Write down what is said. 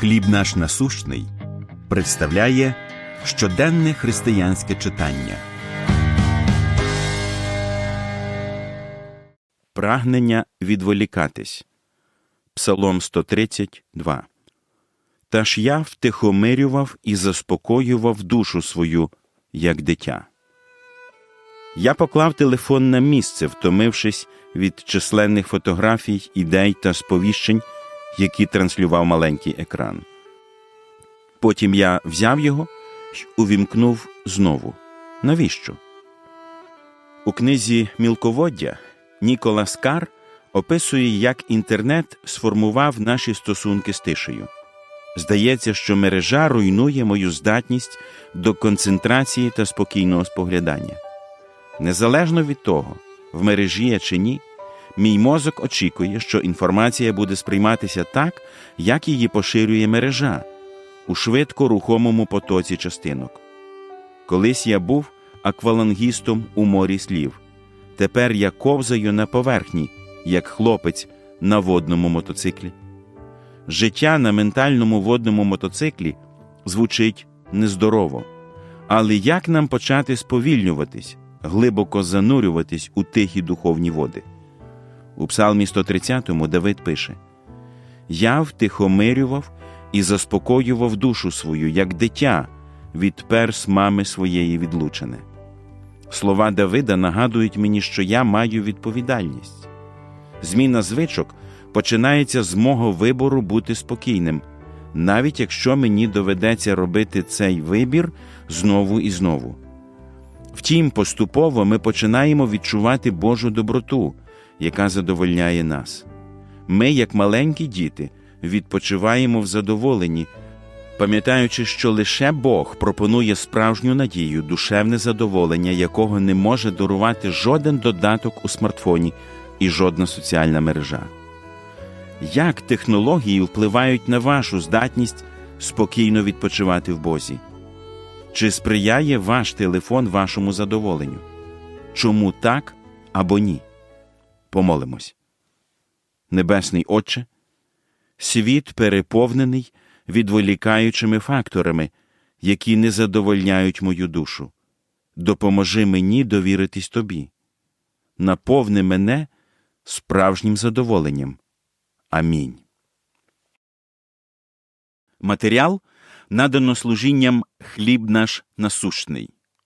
Хліб наш насущний представляє щоденне християнське читання. Прагнення відволікатись. Псалом 132. Та ж я втихомирював і заспокоював душу свою, як дитя. Я поклав телефон на місце, втомившись від численних фотографій, ідей та сповіщень, які транслював маленький екран. Потім я взяв його й увімкнув знову. Навіщо? У книзі Мілководдя Ніколас Кар описує, як інтернет сформував наші стосунки з тишею. Здається, що мережа руйнує мою здатність до концентрації та спокійного споглядання. Незалежно від того, в мережі я чи ні, мій мозок очікує, що інформація буде сприйматися так, як її поширює мережа у швидко рухомому потоці частинок. Колись я був аквалангістом у морі слів. Тепер я ковзаю на поверхні, як хлопець на водному мотоциклі. Життя на ментальному водному мотоциклі звучить нездорово. Але як нам почати сповільнюватись, глибоко занурюватись у тихі духовні води? У Псалмі 130 Давид пише: Я втихомирював і заспокоював душу свою, як дитя від перс мами своєї відлучене. Слова Давида нагадують мені, що я маю відповідальність. Зміна звичок починається з мого вибору бути спокійним, навіть якщо мені доведеться робити цей вибір знову і знову. Втім, поступово ми починаємо відчувати Божу доброту, яка задовольняє нас. Ми, як маленькі діти, відпочиваємо в задоволенні, пам'ятаючи, що лише Бог пропонує справжню надію, душевне задоволення, якого не може дарувати жоден додаток у смартфоні і жодна соціальна мережа. Як технології впливають на вашу здатність спокійно відпочивати в Бозі? Чи сприяє ваш телефон вашому задоволенню? Чому так або ні? Помолимось. Небесний Отче, світ переповнений відволікаючими факторами, які не задовольняють мою душу. Допоможи мені довіритись тобі. Наповни мене справжнім задоволенням. Амінь. Матеріал надано служінням хліб наш насущний.